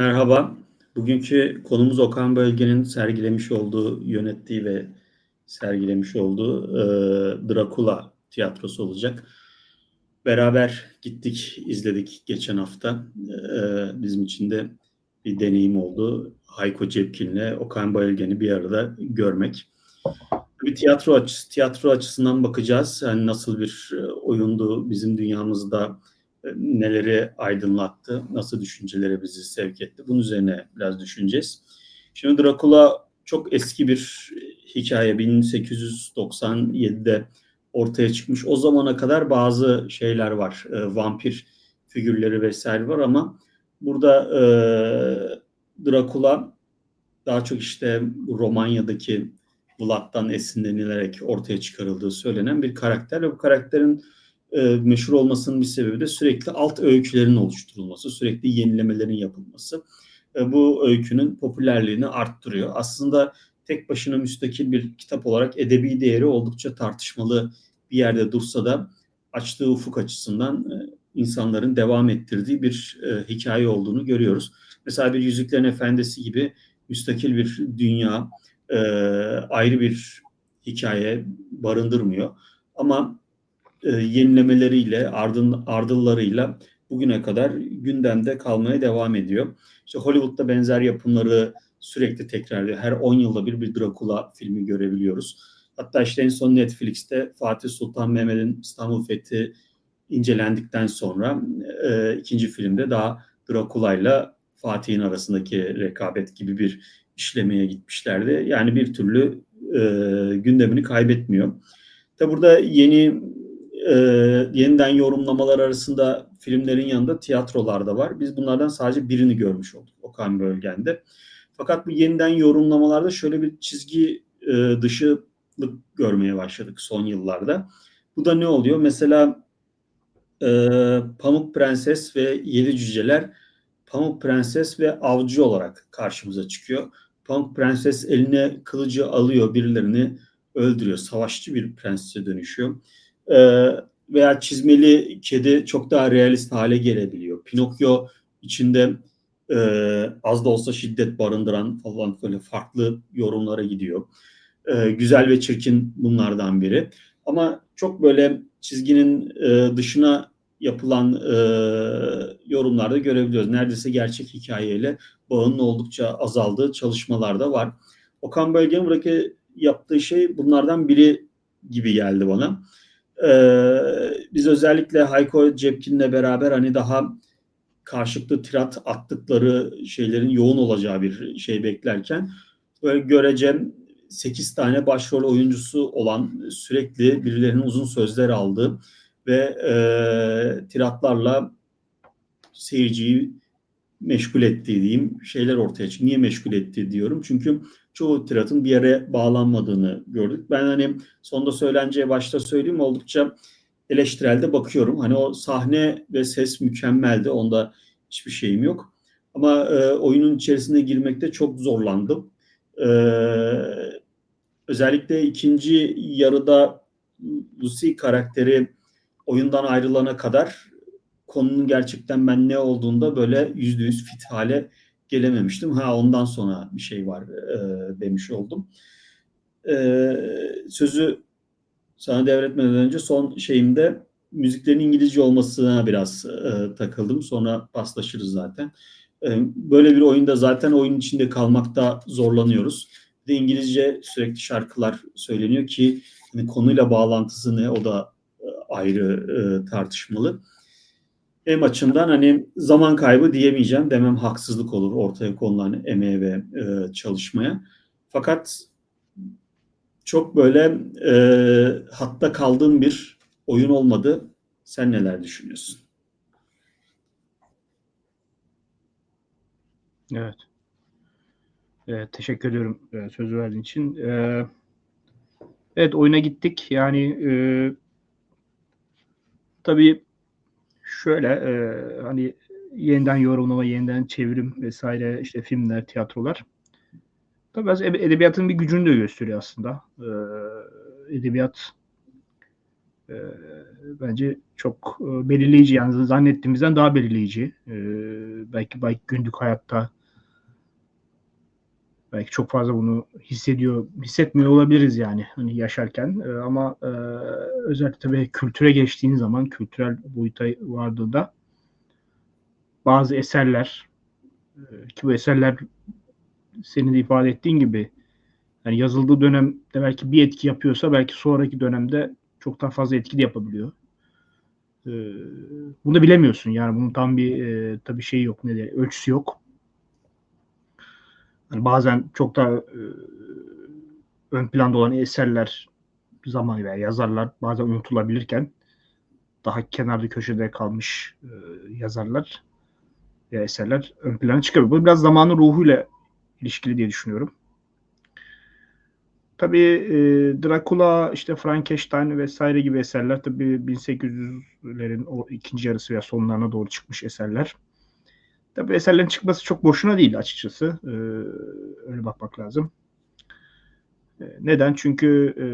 Merhaba. Bugünkü konumuz Okan Bölge'nin sergilemiş olduğu, yönettiği ve sergilemiş olduğu e, Dracula tiyatrosu olacak. Beraber gittik, izledik geçen hafta. E, bizim için de bir deneyim oldu. Hayko Cepkin'le Okan Bölge'ni bir arada görmek. Bir tiyatro açısı, tiyatro açısından bakacağız. Yani nasıl bir e, oyundu bizim dünyamızda neleri aydınlattı, nasıl düşüncelere bizi sevk etti. Bunun üzerine biraz düşüneceğiz. Şimdi Dracula çok eski bir hikaye. 1897'de ortaya çıkmış. O zamana kadar bazı şeyler var. E, vampir figürleri vesaire var ama burada e, Dracula daha çok işte Romanya'daki Vlad'dan esinlenilerek ortaya çıkarıldığı söylenen bir karakter ve bu karakterin e, meşhur olmasının bir sebebi de sürekli alt öykülerin oluşturulması, sürekli yenilemelerin yapılması. E, bu öykünün popülerliğini arttırıyor. Aslında tek başına müstakil bir kitap olarak edebi değeri oldukça tartışmalı bir yerde dursa da açtığı ufuk açısından e, insanların devam ettirdiği bir e, hikaye olduğunu görüyoruz. Mesela bir Yüzüklerin Efendisi gibi müstakil bir dünya, e, ayrı bir hikaye barındırmıyor. Ama e, yenilemeleriyle, ardın, ardıllarıyla bugüne kadar gündemde kalmaya devam ediyor. İşte Hollywood'da benzer yapımları sürekli tekrarlıyor. Her 10 yılda bir bir Dracula filmi görebiliyoruz. Hatta işte en son Netflix'te Fatih Sultan Mehmet'in İstanbul Fethi incelendikten sonra e, ikinci filmde daha Dracula ile Fatih'in arasındaki rekabet gibi bir işlemeye gitmişlerdi. Yani bir türlü e, gündemini kaybetmiyor. Tabi burada yeni e, yeniden yorumlamalar arasında filmlerin yanında tiyatrolar da var. Biz bunlardan sadece birini görmüş olduk Okan Bölgen'de. Fakat bu yeniden yorumlamalarda şöyle bir çizgi e, dışılık görmeye başladık son yıllarda. Bu da ne oluyor? Mesela e, Pamuk Prenses ve Yedi Cüceler Pamuk Prenses ve avcı olarak karşımıza çıkıyor. Pamuk Prenses eline kılıcı alıyor, birilerini öldürüyor. Savaşçı bir prensese dönüşüyor. Ee, veya çizmeli kedi çok daha realist hale gelebiliyor. Pinokyo içinde e, az da olsa şiddet barındıran falan böyle farklı yorumlara gidiyor. E, güzel ve çirkin bunlardan biri. Ama çok böyle çizginin e, dışına yapılan e, yorumlarda görebiliyoruz. Neredeyse gerçek hikayeyle bağının oldukça azaldığı çalışmalar da var. Okan Bölge'nin yaptığı şey bunlardan biri gibi geldi bana. Ee, biz özellikle Hayko Cepkin'le beraber hani daha karşılıklı tirat attıkları şeylerin yoğun olacağı bir şey beklerken böyle görecem 8 tane başrol oyuncusu olan sürekli birilerinin uzun sözler aldığı ve e, tiratlarla seyirciyi meşgul ettiği diyeyim şeyler ortaya çıktı. Niye meşgul etti diyorum? Çünkü çoğu tiratın bir yere bağlanmadığını gördük. Ben hani sonda söyleneceği başta söyleyeyim oldukça eleştirel de bakıyorum. Hani o sahne ve ses mükemmeldi. Onda hiçbir şeyim yok. Ama e, oyunun içerisine girmekte çok zorlandım. E, özellikle ikinci yarıda Lucy karakteri oyundan ayrılana kadar konunun gerçekten ben ne olduğunda böyle yüzde yüz fit hale gelememiştim. Ha ondan sonra bir şey var e, demiş oldum. E, sözü sana devretmeden önce son şeyimde müziklerin İngilizce olmasına biraz e, takıldım. Sonra paslaşırız zaten. E, böyle bir oyunda zaten oyun içinde kalmakta zorlanıyoruz. Bir de İngilizce sürekli şarkılar söyleniyor ki hani konuyla bağlantısı ne o da e, ayrı e, tartışmalı. Benim açımdan hani zaman kaybı diyemeyeceğim demem haksızlık olur ortaya konulan emeğe ve e, çalışmaya. Fakat çok böyle e, hatta kaldığım bir oyun olmadı. Sen neler düşünüyorsun? Evet. E, teşekkür ediyorum e, sözü verdiğin için. E, evet oyuna gittik. Yani e, tabii şöyle e, hani yeniden yorumlama, yeniden çevrim vesaire işte filmler, tiyatrolar. Tabii biraz edebiyatın bir gücünü de gösteriyor aslında. E, edebiyat e, bence çok e, belirleyici yani zannettiğimizden daha belirleyici. E, belki belki günlük hayatta belki çok fazla bunu hissediyor, hissetmiyor olabiliriz yani hani yaşarken e, ama e, özellikle tabii kültüre geçtiğin zaman kültürel boyuta vardığında bazı eserler e, ki bu eserler senin de ifade ettiğin gibi yani yazıldığı dönemde belki bir etki yapıyorsa belki sonraki dönemde çok daha fazla etki de yapabiliyor. Ee, bunu bilemiyorsun yani bunun tam bir e, tabii şey yok ne diye ölçüsü yok. Yani bazen çok daha e, ön planda olan eserler zaman veya yazarlar bazen unutulabilirken daha kenarda köşede kalmış e, yazarlar veya eserler ön plana çıkıyor. Bu biraz zamanın ruhuyla ilişkili diye düşünüyorum. Tabii e, Dracula, işte Frankenstein vesaire gibi eserler tabii 1800'lerin o ikinci yarısı veya sonlarına doğru çıkmış eserler. Tabii eserlerin çıkması çok boşuna değil açıkçası. E, öyle bakmak lazım. E, neden? Çünkü e,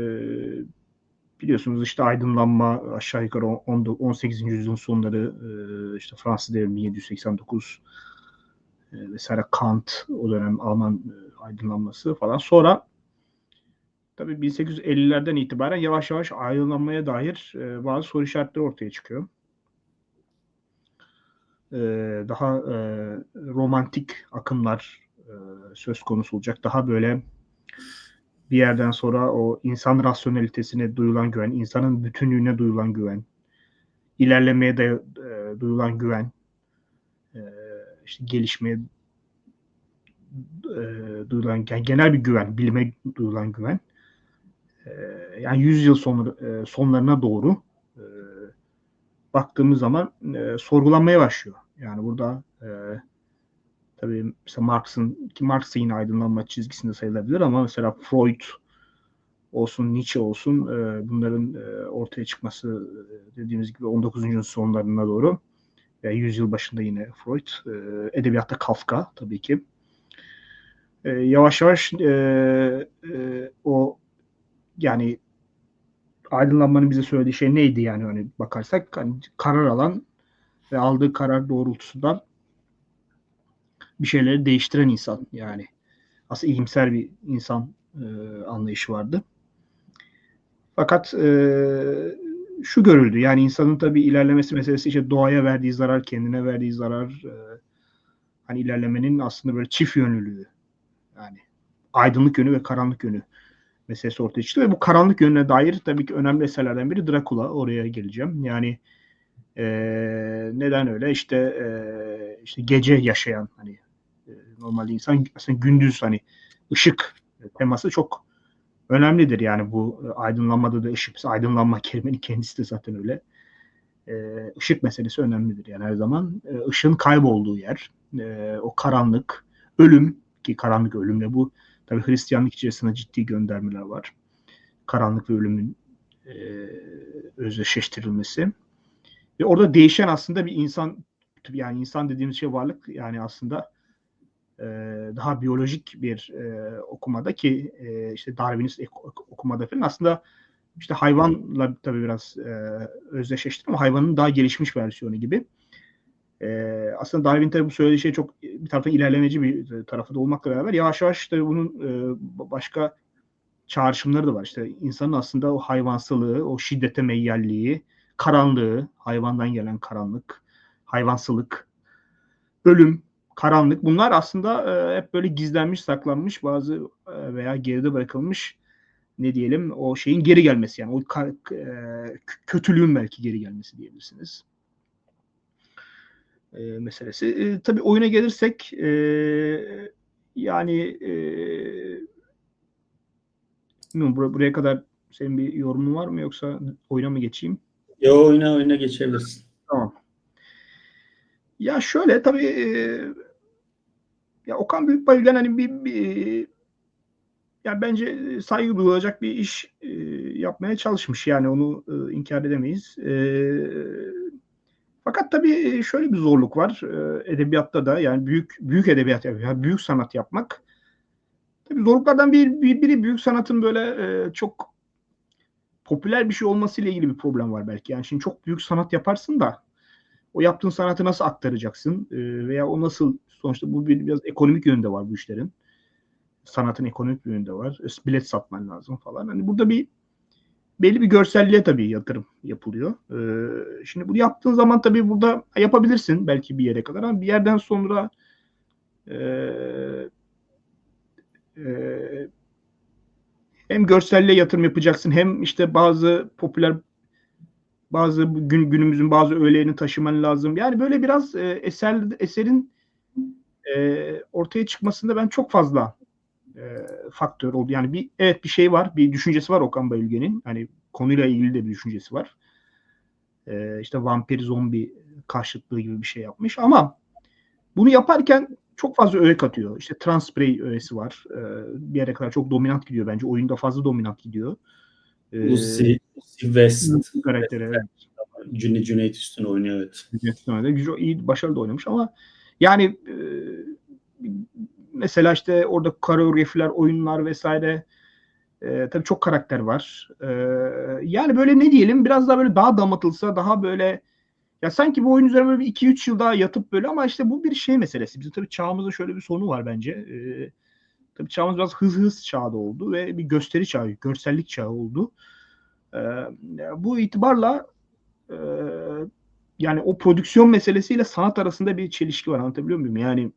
biliyorsunuz işte aydınlanma aşağı yukarı 18. yüzyılın sonları e, işte Fransız devrimi 1789 e, vesaire Kant o dönem Alman e, aydınlanması falan. Sonra tabii 1850'lerden itibaren yavaş yavaş aydınlanmaya dair e, bazı soru işaretleri ortaya çıkıyor. E, daha e, romantik akımlar e, söz konusu olacak. Daha böyle bir yerden sonra o insan rasyonelitesine duyulan güven, insanın bütünlüğüne duyulan güven, ilerlemeye de e, duyulan güven, e, işte gelişmeye e, duyulan yani genel bir güven, bilime duyulan güven. E, yani 100 yıl sonra, e, sonlarına doğru baktığımız zaman e, sorgulanmaya başlıyor. Yani burada e, tabii mesela Marx'ın ki Marx yine aydınlanma çizgisinde sayılabilir ama mesela Freud olsun, Nietzsche olsun e, bunların e, ortaya çıkması e, dediğimiz gibi 19. yüzyılın sonlarına doğru ve yüzyıl başında yine Freud, e, edebiyatta Kafka tabii ki. E, yavaş yavaş e, e, o yani aydınlanmanın bize söylediği şey neydi yani hani bakarsak? Hani karar alan ve aldığı karar doğrultusunda bir şeyleri değiştiren insan yani. Aslında iyimser bir insan e, anlayışı vardı. Fakat e, şu görüldü. Yani insanın tabii ilerlemesi meselesi işte doğaya verdiği zarar, kendine verdiği zarar e, hani ilerlemenin aslında böyle çift yönlülüğü. Yani aydınlık yönü ve karanlık yönü meselesi ortaya çıktı ve bu karanlık yönüne dair tabii ki önemli eserlerden biri Dracula. Oraya geleceğim. Yani e, neden öyle? İşte e, işte gece yaşayan hani e, normalde insan aslında gündüz hani ışık teması çok önemlidir. Yani bu e, aydınlanmada da ışık, aydınlanma kelimenin kendisi de zaten öyle. E, ışık meselesi önemlidir. Yani her zaman e, ışığın kaybolduğu yer, e, o karanlık, ölüm ki karanlık ölümle bu tabi Hristiyanlık içerisinde ciddi göndermeler var. Karanlık ve ölümün e, özdeşleştirilmesi. Ve orada değişen aslında bir insan yani insan dediğimiz şey varlık yani aslında e, daha biyolojik bir e, okumada ki e, işte Darwinist okumada falan aslında işte hayvanla tabii biraz e, özdeşleştirme ama hayvanın daha gelişmiş versiyonu gibi. E, aslında Darwin tabii bu söylediği şey çok bir taraftan ilerlemeci bir tarafı da olmakla beraber yavaş yavaş işte bunun e, başka çağrışımları da var. İşte insanın aslında o hayvansalığı, o şiddete meyyalliği, karanlığı, hayvandan gelen karanlık, hayvansılık, ölüm, karanlık bunlar aslında e, hep böyle gizlenmiş, saklanmış bazı e, veya geride bırakılmış ne diyelim o şeyin geri gelmesi yani o e, kötülüğün belki geri gelmesi diyebilirsiniz. E, meselesi. E, tabii oyuna gelirsek e, yani e, bilmiyorum bur- buraya kadar senin bir yorumun var mı yoksa oyuna mı geçeyim? Ya oyuna oyuna geçebilirsin. Tamam. Ya şöyle tabii e, ya Okan Büyükbayır'dan hani bir, bir ya bence saygı duyulacak bir iş e, yapmaya çalışmış. Yani onu e, inkar edemeyiz. E, fakat tabii şöyle bir zorluk var e, edebiyatta da yani büyük büyük edebiyat yani büyük sanat yapmak. Tabii zorluklardan bir, bir biri büyük sanatın böyle e, çok popüler bir şey olmasıyla ilgili bir problem var belki. Yani şimdi çok büyük sanat yaparsın da o yaptığın sanatı nasıl aktaracaksın E, veya o nasıl sonuçta bu bir, biraz ekonomik yönde var bu işlerin. Sanatın ekonomik bir yönde var. E, Bilet satman lazım falan. Hani burada bir belli bir görselliğe tabii yatırım yapılıyor. E, şimdi bunu yaptığın zaman tabii burada yapabilirsin belki bir yere kadar ama bir yerden sonra e, e, hem görselliğe yatırım yapacaksın hem işte bazı popüler bazı gün günümüzün bazı öğelerini taşıman lazım. Yani böyle biraz e, eser eserin e, ortaya çıkmasında ben çok fazla e, faktör oldu. Yani bir evet bir şey var, bir düşüncesi var Okan Bayülgen'in. Hani konuyla ilgili de bir düşüncesi var. E, işte vampir zombi karşıtlığı gibi bir şey yapmış ama bunu yaparken çok fazla öğe katıyor. İşte Transprey öğesi var. E, bir yere kadar çok dominant gidiyor bence. Oyunda fazla dominant gidiyor. E, Uzi West karakteri evet. Cüneyt Cüneyt üstüne oynuyor evet. Yönetmende güzel, iyi, başarılı oynamış ama yani e, mesela işte orada koreografiler, oyunlar vesaire e, tabii çok karakter var. E, yani böyle ne diyelim biraz daha böyle daha damatılsa daha böyle ya sanki bu oyun üzerine böyle bir 2-3 yıl daha yatıp böyle ama işte bu bir şey meselesi. Bizim tabii çağımızda şöyle bir sorunu var bence. E, tabii çağımız biraz hız hız çağda oldu ve bir gösteri çağı, görsellik çağı oldu. E, bu itibarla e, yani o prodüksiyon meselesiyle sanat arasında bir çelişki var anlatabiliyor muyum? Yani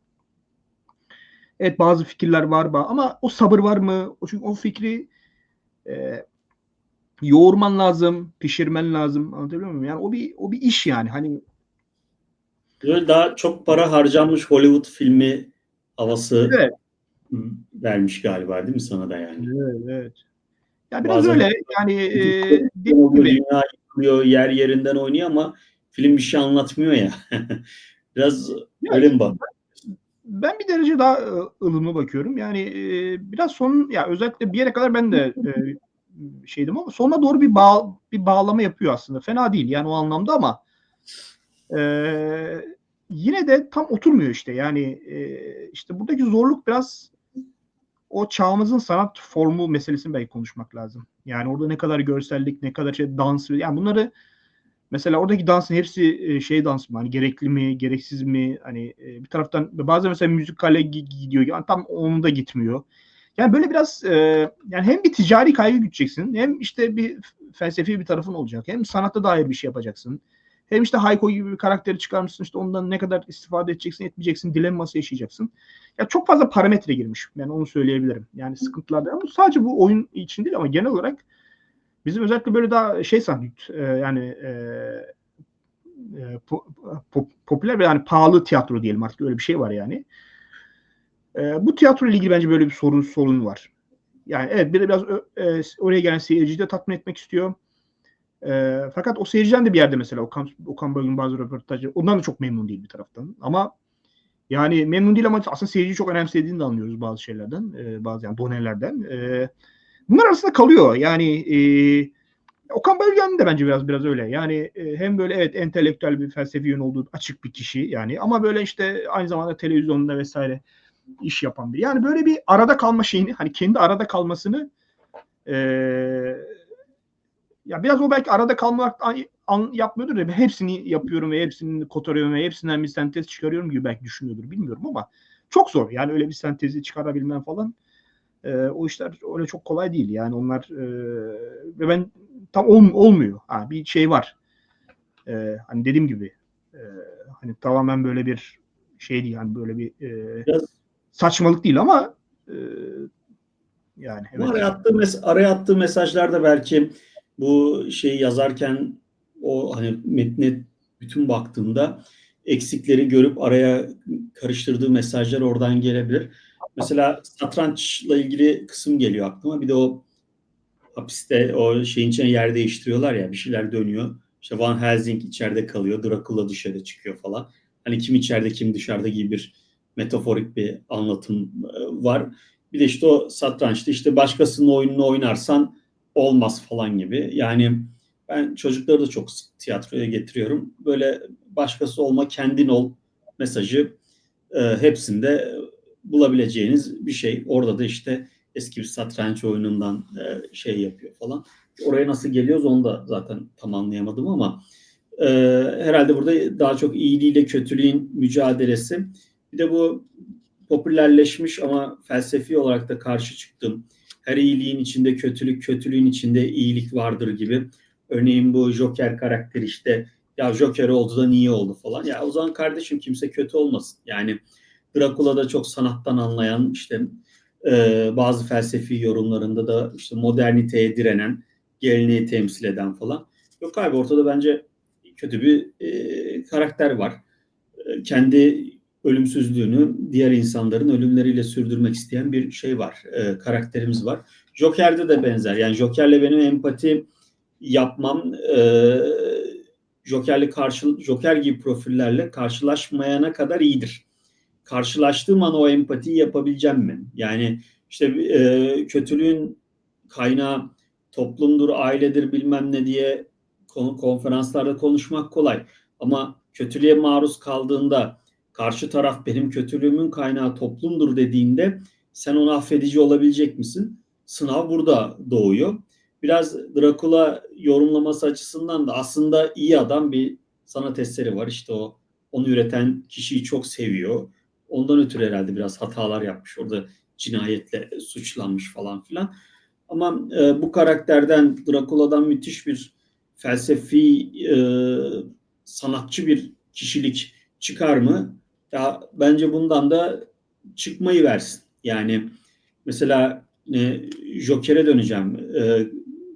evet bazı fikirler var ama o sabır var mı? Çünkü o fikri e, yoğurman lazım, pişirmen lazım. Anlatabiliyor muyum? Yani o bir o bir iş yani. Hani Böyle daha çok para harcanmış Hollywood filmi havası Evet. vermiş galiba değil mi sana da yani? evet, evet. Ya biraz Bazen- öyle yani e, dünya yıkılıyor, yer yerinden oynuyor ama film bir şey anlatmıyor ya. Biraz Ya öyle mi bak? Ben bir derece daha e, ılımlı bakıyorum. Yani e, biraz son ya özellikle bir yere kadar ben de e, şeydim ama sonuna doğru bir bağ, bir bağlama yapıyor aslında. Fena değil yani o anlamda ama e, yine de tam oturmuyor işte. Yani e, işte buradaki zorluk biraz o çağımızın sanat formu meselesini belki konuşmak lazım. Yani orada ne kadar görsellik, ne kadar şey dans, yani bunları Mesela oradaki dansın hepsi e, şey dans mı? Hani gerekli mi, gereksiz mi? Hani e, bir taraftan bazen mesela müzikale gi- gidiyor. Yani tam onun da gitmiyor. Yani böyle biraz e, yani hem bir ticari kaygı güteceksin hem işte bir felsefi bir tarafın olacak. Hem sanatta dair bir şey yapacaksın. Hem işte Hayko gibi bir karakteri çıkarmışsın işte ondan ne kadar istifade edeceksin etmeyeceksin dilemması yaşayacaksın. Ya çok fazla parametre girmiş. Yani onu söyleyebilirim. Yani sıkıntılarda ama sadece bu oyun için değil ama genel olarak Bizim özellikle böyle daha şey sanat e, yani e, e, po, po, popüler ve yani pahalı tiyatro diyelim artık öyle bir şey var yani. E, bu tiyatro ile ilgili bence böyle bir sorun sorun var. Yani evet bir biraz e, oraya gelen seyirciyi de tatmin etmek istiyor. E, fakat o seyirciden de bir yerde mesela Okan, Okan Bölgün bazı röportajları ondan da çok memnun değil bir taraftan. Ama yani memnun değil ama aslında seyirciyi çok önemsediğini de anlıyoruz bazı şeylerden. E, bazı yani donelerden. E, bunlar arasında kalıyor. Yani e, Okan Bayülgen de bence biraz biraz öyle. Yani e, hem böyle evet entelektüel bir felsefi yön olduğu açık bir kişi yani ama böyle işte aynı zamanda televizyonda vesaire iş yapan biri. Yani böyle bir arada kalma şeyini hani kendi arada kalmasını e, ya biraz o belki arada kalmak yapmıyordur da hepsini yapıyorum ve hepsini kotarıyorum ve hepsinden bir sentez çıkarıyorum gibi belki düşünüyordur bilmiyorum ama çok zor. Yani öyle bir sentezi çıkarabilmen falan e, o işler öyle çok kolay değil. Yani onlar e, ve ben tam ol, olmuyor. Ha, bir şey var. E, hani dediğim gibi e, hani tamamen böyle bir şey değil. Yani böyle bir e, Biraz saçmalık değil ama e, yani evet. Ama araya attığı, mes- araya attığı mesajlarda belki bu şeyi yazarken o hani metne bütün baktığında eksikleri görüp araya karıştırdığı mesajlar oradan gelebilir. Mesela satrançla ilgili kısım geliyor aklıma. Bir de o hapiste o şeyin içine yer değiştiriyorlar ya bir şeyler dönüyor. İşte Van Helsing içeride kalıyor, Dracula dışarı çıkıyor falan. Hani kim içeride kim dışarıda gibi bir metaforik bir anlatım e, var. Bir de işte o satrançta işte başkasının oyununu oynarsan olmaz falan gibi. Yani ben çocukları da çok tiyatroya getiriyorum. Böyle başkası olma, kendin ol mesajı e, hepsinde bulabileceğiniz bir şey. Orada da işte eski bir satranç oyunundan e, şey yapıyor falan. Oraya nasıl geliyoruz onu da zaten tam anlayamadım ama e, herhalde burada daha çok iyiliğiyle kötülüğün mücadelesi. Bir de bu popülerleşmiş ama felsefi olarak da karşı çıktım. Her iyiliğin içinde kötülük, kötülüğün içinde iyilik vardır gibi. Örneğin bu Joker karakteri işte ya Joker oldu da niye oldu falan. Ya o zaman kardeşim kimse kötü olmasın. Yani Dracula'da çok sanattan anlayan işte e, bazı felsefi yorumlarında da işte moderniteye direnen, geleneği temsil eden falan. Yok abi ortada bence kötü bir e, karakter var. E, kendi ölümsüzlüğünü diğer insanların ölümleriyle sürdürmek isteyen bir şey var. E, karakterimiz var. Joker'de de benzer. Yani Joker'le benim empati yapmam e, Joker'le karşı Joker gibi profillerle karşılaşmayana kadar iyidir. Karşılaştığım an o empatiyi yapabileceğim mi? Yani işte e, kötülüğün kaynağı toplumdur, ailedir bilmem ne diye konferanslarda konuşmak kolay. Ama kötülüğe maruz kaldığında karşı taraf benim kötülüğümün kaynağı toplumdur dediğinde sen onu affedici olabilecek misin? Sınav burada doğuyor. Biraz Dracula yorumlaması açısından da aslında iyi adam bir sanat eseri var. İşte o onu üreten kişiyi çok seviyor. Ondan ötürü herhalde biraz hatalar yapmış. Orada cinayetle suçlanmış falan filan. Ama e, bu karakterden Dracula'dan müthiş bir felsefi e, sanatçı bir kişilik çıkar mı? Ya bence bundan da çıkmayı versin. Yani mesela e, Joker'e döneceğim. E,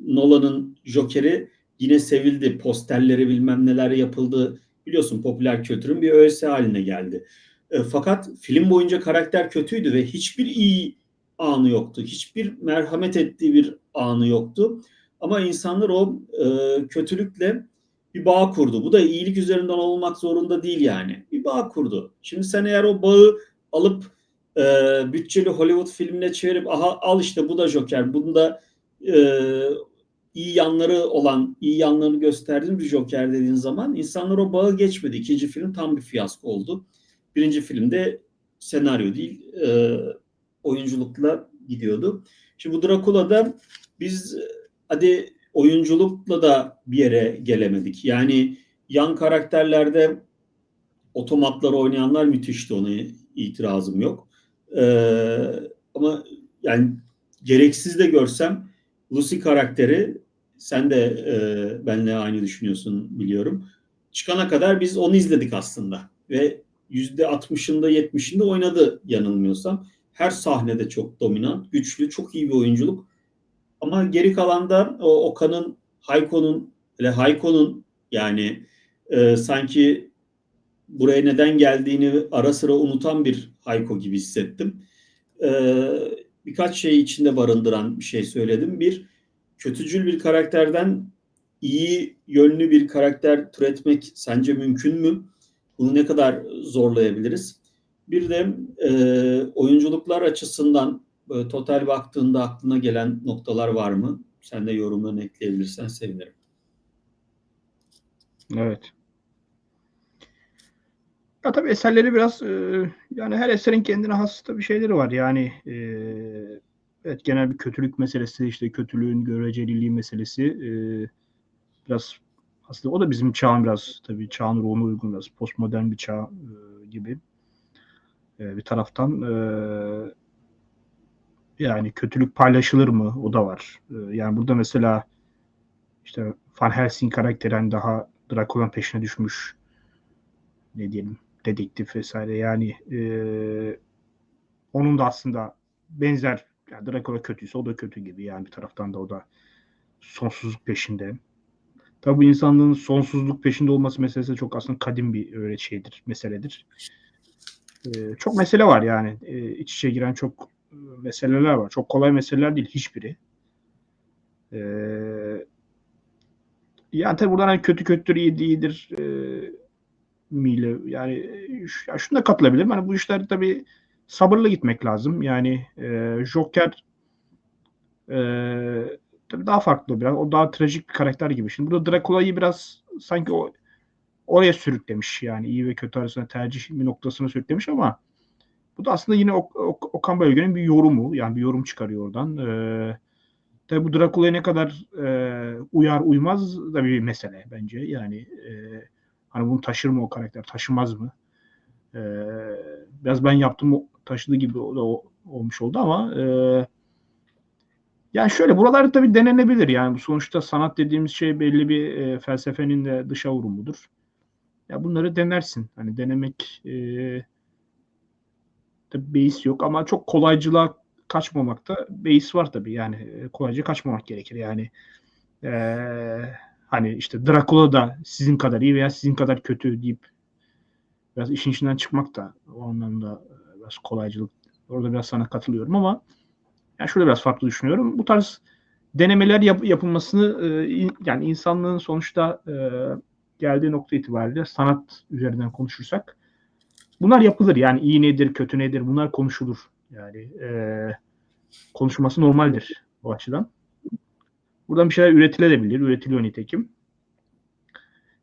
Nolan'ın Joker'i yine sevildi. Posterleri bilmem neler yapıldı. Biliyorsun popüler kültürün bir öğesi haline geldi. E, fakat film boyunca karakter kötüydü ve hiçbir iyi anı yoktu. Hiçbir merhamet ettiği bir anı yoktu. Ama insanlar o e, kötülükle bir bağ kurdu. Bu da iyilik üzerinden olmak zorunda değil yani. Bir bağ kurdu. Şimdi sen eğer o bağı alıp e, bütçeli Hollywood filmine çevirip aha al işte bu da Joker, bunda e, iyi yanları olan, iyi yanlarını gösterdiğin bir Joker dediğin zaman insanlar o bağı geçmedi. İkinci film tam bir fiyasko oldu. Birinci filmde senaryo değil, e, oyunculukla gidiyordu. Şimdi bu Dracula'da biz hadi oyunculukla da bir yere gelemedik. Yani yan karakterlerde otomatlar oynayanlar müthişti ona itirazım yok. Ee, ama yani gereksiz de görsem Lucy karakteri sen de e, benle aynı düşünüyorsun biliyorum. Çıkana kadar biz onu izledik aslında ve %60'ında 70'inde oynadı yanılmıyorsam. Her sahnede çok dominant, güçlü, çok iyi bir oyunculuk. Ama geri kalanda o Okan'ın, Hayko'nun, hele Hayko'nun yani e, sanki buraya neden geldiğini ara sıra unutan bir Hayko gibi hissettim. E, birkaç şey içinde barındıran bir şey söyledim. Bir, kötücül bir karakterden iyi yönlü bir karakter türetmek sence mümkün mü? Bunu ne kadar zorlayabiliriz? Bir de e, oyunculuklar açısından böyle total baktığında aklına gelen noktalar var mı? Sen de yorumlarını ekleyebilirsen sevinirim. Evet. Ya tabii eserleri biraz e, yani her eserin kendine has bir şeyleri var. Yani e, evet genel bir kötülük meselesi işte kötülüğün göreceliliği meselesi e, biraz aslında o da bizim çağın biraz tabii çağın ruhuna uygun biraz postmodern bir çağ e, gibi e, bir taraftan e, yani kötülük paylaşılır mı? O da var. E, yani burada mesela işte Van Helsing karakteren daha Dracula'nın peşine düşmüş ne diyelim dedektif vesaire yani e, onun da aslında benzer yani Dracula kötüyse o da kötü gibi yani bir taraftan da o da sonsuzluk peşinde. Tabi bu insanlığın sonsuzluk peşinde olması meselesi çok aslında kadim bir öyle şeydir, meseledir. Ee, çok mesele var yani. Ee, iç içe giren çok e, meseleler var. Çok kolay meseleler değil hiçbiri. Ee, yani tabi buradan hani kötü kötüdür, iyi iyidir e, miyle yani ya şunu da katılabilirim. Hani bu işler tabi sabırlı gitmek lazım. Yani e, Joker e, tabii daha farklı biraz. O daha trajik bir karakter gibi. Şimdi burada Dracula'yı biraz sanki o oraya sürüklemiş yani iyi ve kötü arasında tercih bir noktasına sürüklemiş ama bu da aslında yine ok- ok- Okan Bölge'nin bir yorumu yani bir yorum çıkarıyor oradan. Ee, Tabi bu Drakula'ya ne kadar e, uyar uymaz da bir mesele bence. Yani e, hani bunu taşır mı o karakter, taşımaz mı? E, biraz ben yaptım taşıdığı gibi o, da olmuş oldu ama e, yani şöyle buralarda tabii denenebilir. Yani sonuçta sanat dediğimiz şey belli bir e, felsefenin de dışa vurumudur. Ya bunları denersin. Hani denemek e, tabii beis yok ama çok kolaycılığa kaçmamakta beis var tabii. Yani e, kolayca kaçmamak gerekir. Yani e, hani işte Dracula da sizin kadar iyi veya sizin kadar kötü deyip biraz işin içinden çıkmak da o anlamda e, biraz kolaycılık. Orada biraz sana katılıyorum ama yani şurada biraz farklı düşünüyorum. Bu tarz denemeler yap- yapılmasını e, yani insanlığın sonuçta e, geldiği nokta itibariyle sanat üzerinden konuşursak bunlar yapılır. Yani iyi nedir, kötü nedir bunlar konuşulur. Yani e, konuşulması normaldir o açıdan. Buradan bir şeyler üretilebilir. Üretiliyor nitekim.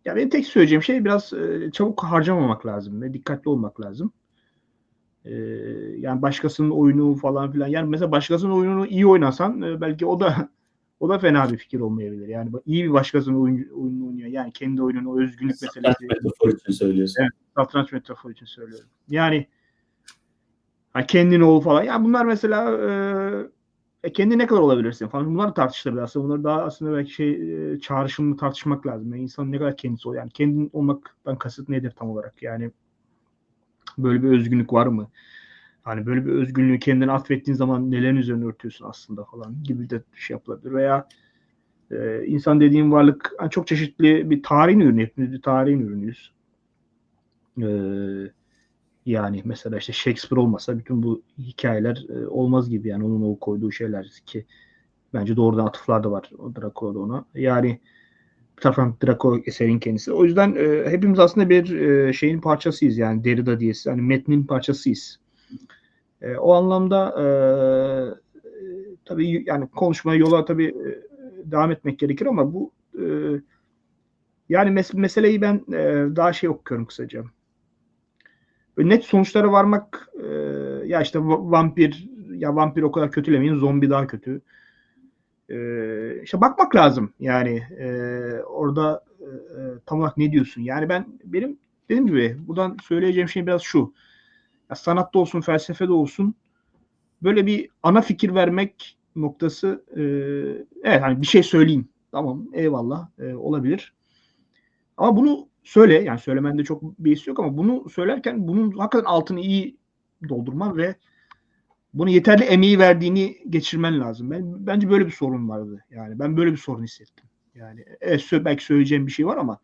Ya benim tek söyleyeceğim şey biraz e, çabuk harcamamak lazım ve dikkatli olmak lazım. E, yani başkasının oyunu falan filan. Yani mesela başkasının oyununu iyi oynasan e, belki o da o da fena bir fikir olmayabilir. Yani iyi bir başkasının oyun, oyununu oynuyor. Yani kendi oyunun o özgünlük Satranç meselesi. metaforu için söylüyorsun. Evet. Satranç metaforu için söylüyorum. Yani ha, kendin ol falan. Ya bunlar mesela e, e, kendi ne kadar olabilirsin falan. Bunlar tartışılır aslında. Bunları daha aslında belki şey e, çağrışımlı tartışmak lazım. Yani insan ne kadar kendisi ol. Yani kendin olmaktan kasıt nedir tam olarak? Yani böyle bir özgünlük var mı? Hani böyle bir özgünlüğü kendine atfettiğin zaman nelerin üzerine örtüyorsun aslında falan gibi de şey yapılabilir. Veya e, insan dediğim varlık hani çok çeşitli bir tarihin ürünü. Hepimiz bir tarihin ürünüyüz. Ee, yani mesela işte Shakespeare olmasa bütün bu hikayeler e, olmaz gibi yani onun o koyduğu şeyler ki bence doğrudan atıflar da var o Dracula'da ona. Yani taraftan Draco eserin kendisi. O yüzden e, hepimiz aslında bir e, şeyin parçasıyız yani Derrida diyesi. Hani metnin parçasıyız. E, o anlamda e, tabii yani konuşmaya yola tabii e, devam etmek gerekir ama bu e, yani mes- meseleyi ben e, daha şey okuyorum kısaca. Böyle net sonuçlara varmak e, ya işte va- vampir ya vampir o kadar kötülemeyin zombi daha kötü. E, işte bakmak lazım yani e, orada e, e, tam olarak ne diyorsun? Yani ben benim dediğim gibi buradan söyleyeceğim şey biraz şu. Ya sanatta olsun, felsefede olsun böyle bir ana fikir vermek noktası e, evet hani bir şey söyleyeyim. Tamam eyvallah e, olabilir. Ama bunu söyle yani söylemende çok bir his yok ama bunu söylerken bunun hakikaten altını iyi doldurman ve bunu yeterli emeği verdiğini geçirmen lazım. Ben bence böyle bir sorun vardı. Yani ben böyle bir sorun hissettim. Yani evet, belki söyleyeceğim bir şey var ama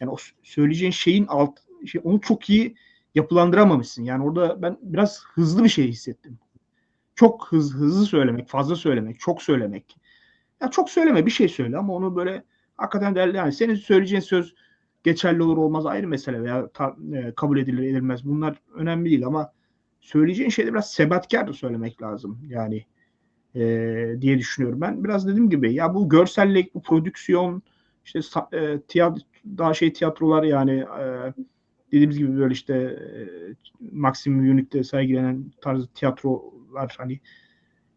yani o söyleyeceğin şeyin alt şey onu çok iyi yapılandıramamışsın. Yani orada ben biraz hızlı bir şey hissettim. Çok hız, hızlı söylemek, fazla söylemek, çok söylemek. Ya çok söyleme bir şey söyle ama onu böyle hakikaten değerli yani senin söyleyeceğin söz geçerli olur olmaz ayrı mesele veya ta- e, kabul edilir edilmez bunlar önemli değil ama söyleyeceğin şeyde biraz sebatkar da söylemek lazım yani e, diye düşünüyorum ben biraz dediğim gibi ya bu görsellik bu prodüksiyon işte e, tiyatro daha şey tiyatrolar yani e, dediğimiz gibi böyle işte e, Maxim Unique'de sergilenen tarz tiyatrolar hani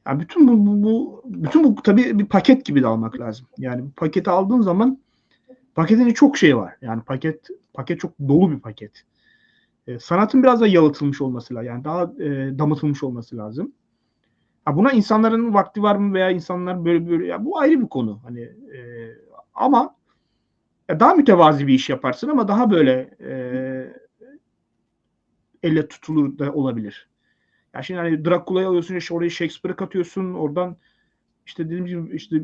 yani bütün bu, bu, bu bütün bu tabii bir paket gibi de almak lazım. Yani bu paketi aldığın zaman paketin çok şey var. Yani paket paket çok dolu bir paket. E, sanatın biraz da yalıtılmış olması lazım. Yani daha e, damıtılmış olması lazım. Ha, buna insanların vakti var mı veya insanlar böyle böyle ya bu ayrı bir konu. Hani e, ama ya daha mütevazi bir iş yaparsın ama daha böyle e, elle tutulur da olabilir. Ya şimdi hani Dracula'yı alıyorsun işte oraya Shakespeare'ı katıyorsun oradan işte dediğim gibi işte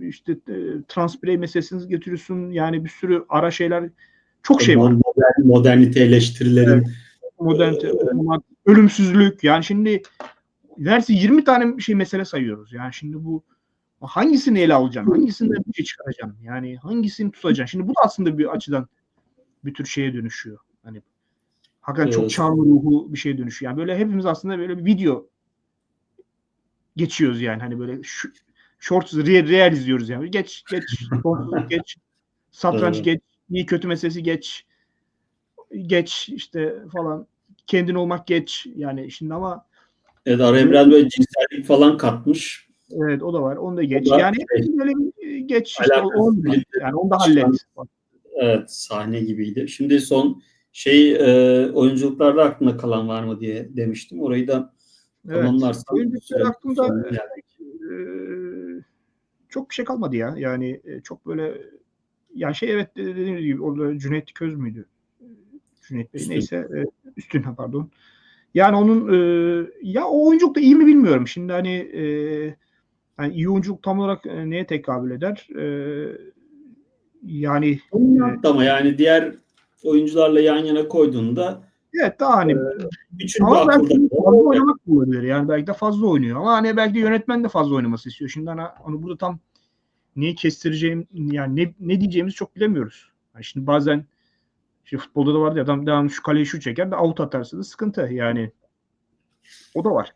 işte e, transpirey meselesini getiriyorsun yani bir sürü ara şeyler çok şey var. Modern, modernite eleştirilerin Modernite, okumak, ölümsüzlük yani şimdi dersi 20 tane şey mesele sayıyoruz. Yani şimdi bu hangisini ele alacaksın? Hangisinden bir şey çıkaracaksın? Yani hangisini tutacaksın? Şimdi bu da aslında bir açıdan bir tür şeye dönüşüyor. Hani hakikaten çok Evet. çağrı ruhu bir şeye dönüşüyor. Yani böyle hepimiz aslında böyle bir video geçiyoruz yani hani böyle şu, shorts real, real izliyoruz yani. Geç geç geç satranç Evet. geç iyi kötü meselesi geç geç işte falan kendin olmak geç yani şimdi ama Evet Ara Emrel böyle cinsellik falan katmış. Evet o da var. Onu da geç. Da yani şey, böyle bir geç işte bir- yani onu da hallet. Evet sahne gibiydi. Şimdi son şey e, oyunculuklarda aklında kalan var mı diye demiştim. Orayı da Evet. Oyunculuklar aklımda geldik. Eee, çok bir şey kalmadı ya. Yani e, çok böyle yani şey evet dediğim gibi orada Cüneyt Köz müydü? Cüneyt Bey Üstün. neyse e, Üstün pardon. Yani onun e, ya o oyunculuk da iyi mi bilmiyorum. Şimdi hani e, yani iyi oyunculuk tam olarak e, neye tekabül eder? E, yani ama yani diğer oyuncularla yan yana koyduğunda evet daha hani üçüncü Ama belki fazla oynamak olabilir. Yani belki de fazla oynuyor. Ama hani belki de yönetmen de fazla oynaması istiyor. Şimdi hani onu burada tam neyi kestireceğim yani ne, ne diyeceğimizi çok bilemiyoruz. Yani şimdi bazen işte futbolda da vardı ya adam devamlı şu kaleyi şu çeker de out atarsa da sıkıntı. Yani o da var.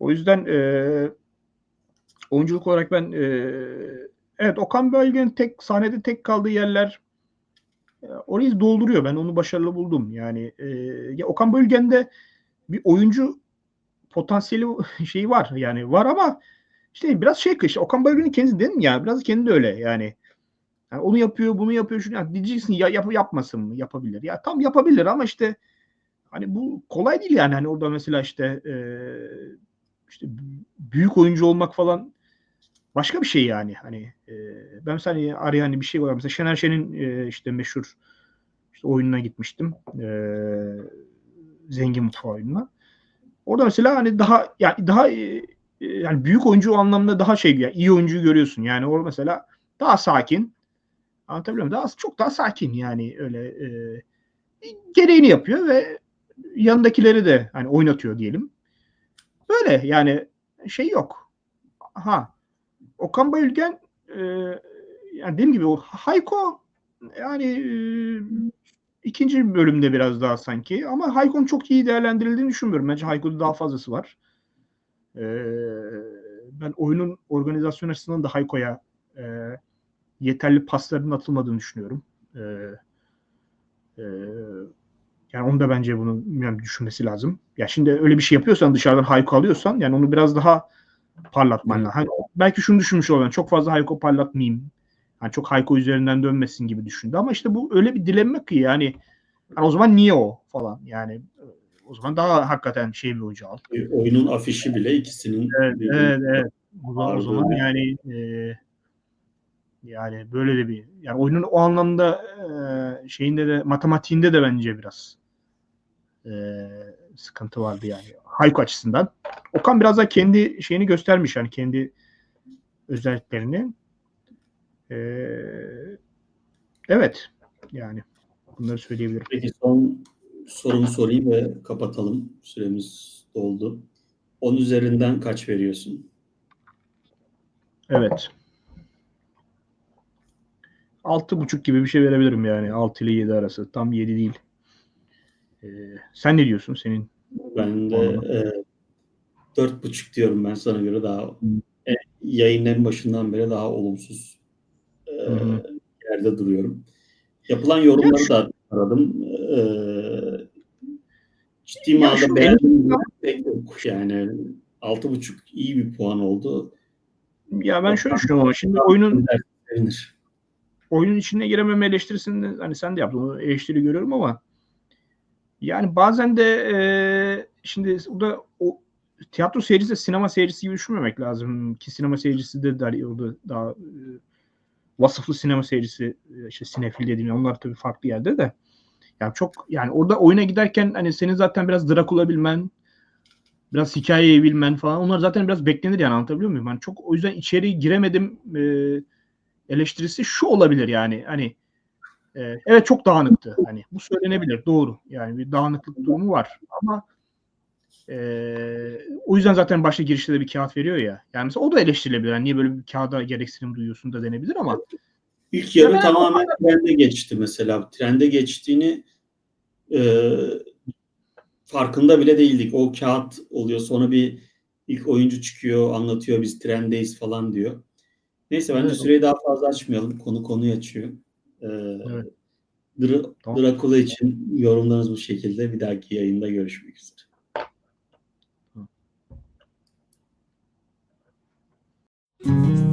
O yüzden e, oyunculuk olarak ben e, evet Okan Bölge'nin tek sahnede tek kaldığı yerler e, orayı dolduruyor. Ben onu başarılı buldum. Yani e, ya Okan Bölgen'de bir oyuncu potansiyeli şeyi var. Yani var ama işte biraz şey işte Okan Bölge'nin kendisi değil mi ya? Biraz kendi de öyle yani. Yani onu yapıyor, bunu yapıyor, şunu yani diyeceksin ya yap, yapmasın mı? Yapabilir. Ya tam yapabilir ama işte hani bu kolay değil yani. Hani orada mesela işte e, işte büyük oyuncu olmak falan başka bir şey yani. Hani e, ben mesela hani araya hani bir şey var. Mesela Şener Şen'in e, işte meşhur işte oyununa gitmiştim. E, zengin mutfağı oyununa. Orada mesela hani daha yani daha e, yani büyük oyuncu o anlamda daha şey yani iyi oyuncuyu görüyorsun. Yani o mesela daha sakin. Anlatabiliyor muyum? Daha çok daha sakin yani öyle e, gereğini yapıyor ve yanındakileri de hani oynatıyor diyelim. Böyle yani şey yok. Ha Okan Bayülgen e, yani dediğim gibi o Hayko yani e, ikinci bölümde biraz daha sanki ama Hayko'nun çok iyi değerlendirildiğini düşünmüyorum. Bence Hayko'da daha fazlası var. E, ben oyunun organizasyon açısından da Hayko'ya e, yeterli pasların atılmadığını düşünüyorum. E, e, yani onu da bence bunu yani düşünmesi lazım. Ya şimdi öyle bir şey yapıyorsan dışarıdan Hayko alıyorsan yani onu biraz daha parlatman lazım. Hani belki şunu düşünmüş olan çok fazla Hayko parlatmayayım. Yani çok Hayko üzerinden dönmesin gibi düşündü ama işte bu öyle bir dilemma ki yani, yani o zaman niye o falan yani o zaman daha hakikaten şey bir oyuncu al. oyunun afişi bile ikisinin Evet, evet, evet. O zaman, o zaman yani e, yani böyle de bir yani oyunun o anlamda e, şeyinde de matematiğinde de bence biraz e, sıkıntı vardı yani. Hayko açısından. Okan biraz da kendi şeyini göstermiş yani kendi özelliklerini. E, evet yani bunları söyleyebilirim. Peki son sorumu sorayım ve kapatalım. Süremiz doldu. 10 üzerinden kaç veriyorsun? Evet. Altı buçuk gibi bir şey verebilirim yani. 6 ile 7 arası. Tam 7 değil. Ee, sen ne diyorsun? Senin Ben de e, dört buçuk diyorum ben sana göre daha e, yayının en başından beri daha olumsuz e, Hı hı. yerde duruyorum. Yapılan yorumları da aradım. E, ciddi manada beğendim. Pek yok. Yani altı buçuk iyi bir puan oldu. ya ben şöyle düşünüyorum ama şimdi oyunun Sevinir. oyunun içine girememe eleştirisini hani sen de yaptın. O eleştiri görüyorum ama yani bazen de e, şimdi burada o tiyatro seyircisi de sinema seyircisi gibi düşünmemek lazım ki sinema seyircisi de der, orada daha e, vasıflı sinema seyircisi e, işte sinefil dediğim onlar tabii farklı yerde de yani çok yani orada oyuna giderken hani senin zaten biraz Drakula bilmen biraz hikayeyi bilmen falan onlar zaten biraz beklenir yani anlatabiliyor muyum? Yani çok o yüzden içeri giremedim e, eleştirisi şu olabilir yani hani e, evet çok dağınıktı hani bu söylenebilir doğru yani bir dağınıklık durumu var ama e, o yüzden zaten başta girişte de bir kağıt veriyor ya yani mesela o da eleştirilebilir yani niye böyle bir kağıda gereksinim duyuyorsun da denebilir ama İlk yarı Ya tamamen trende geçti mesela. Trende geçtiğini e, farkında bile değildik. O kağıt oluyor sonra bir ilk oyuncu çıkıyor anlatıyor biz trendeyiz falan diyor. Neyse bence Evet. süreyi daha fazla açmayalım. Konu konuyu açıyor. E, Evet. Dra- Tamam. Dracula için yorumlarınız bu şekilde. Bir dahaki yayında görüşmek üzere. Müzik